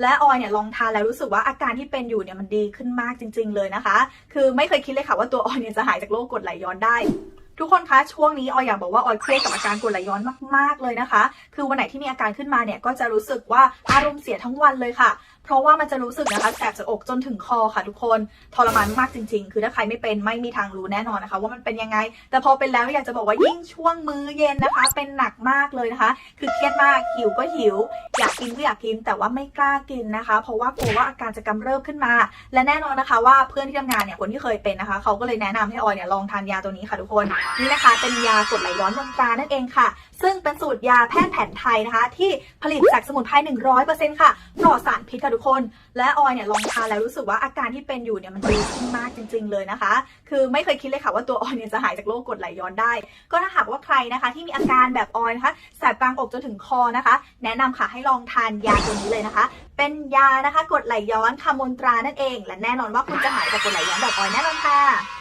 และออยเนี่ยลองทานแล้วรู้สึกว่าอาการที่เป็นอยู่เนี่ยมันดีขึ้นมากจริง ๆ เลยนะคะ คือไม่เคยคิดเลยค่ะว่าตัวออยเนี่ยจะหายจากโรคกรดไหลย้อนได้ ทุกคนคะช่วงนี้ออยอยากบอกว่าออยเครียดกับอาการกรดไหลย้อนมากๆเลยนะคะ คือวันไหนที่มีอาการขึ้นมาเนี่ยก็จะรู้สึกว่าอารมณ์เสียทั้งวันเลยค่ะ เพราะว่ามันจะรู้สึกนะคะแสบจากอกจนถึงคอค่ะ ทุกคนทรมานมากจริง ๆ คือถ้าใครไม่เป็นไม่มีทางรู้แน่นอนนะคะ ว่ามันเป็นยังไง แต่พอเป็นแล้วอยากจะบอกว่ายิ่งช่วงมื้อเย็นนะคะ เป็นหนักมากเลยนะคะ คือเครียดมากหิวก็หิว อยากกินก็อยากกินแต่ว่าไม่กล้ากินนะคะ เพราะว่ากลัวว่าอาการจะกำเริบขึ้นมา และแน่นอนนะคะ ว่าเพื่อนที่ทำงานเนี่ยคนที่เคยเป็นนะคะ เขาก็เลยแนะนำให้ออยเนี่ยลองทานยาตัวนี้ค่ะทุกคนนี่นะคะเป็นยากดไหลย้อนบนตรานั่นเองค่ะ ซึ่งเป็นสูตรยาแพทย์แผนไทยนะคะ ที่ผลิตจากสมุนไพร100%ค่ะปลอดสารพิษค่ะทุกคน และออยเนี่ยลองทานแล้วรู้สึกว่าอาการที่เป็นอยู่เนี่ยมันดีขึ้นมากจริง ๆ เลยนะคะ คือไม่เคยคิดเลยค่ะว่าตัวออยเนี่ยจะหายจากโรคกดไหลย้อนได้ ก็ถ้าหากว่าใครนะคะ ที่มีอาการแบบออยนะคะแสบกลางอกจนถึงคอนะคะ แนะนำค่ะให้ลองทานยาตัวนี้เลยนะคะ เป็นยานะคะกดไหลย้อนคามนตรานั่นเอง และแน่นอนว่าคุณจะหายจากกดไหลย้อนแบบออยแน่นอนค่ะ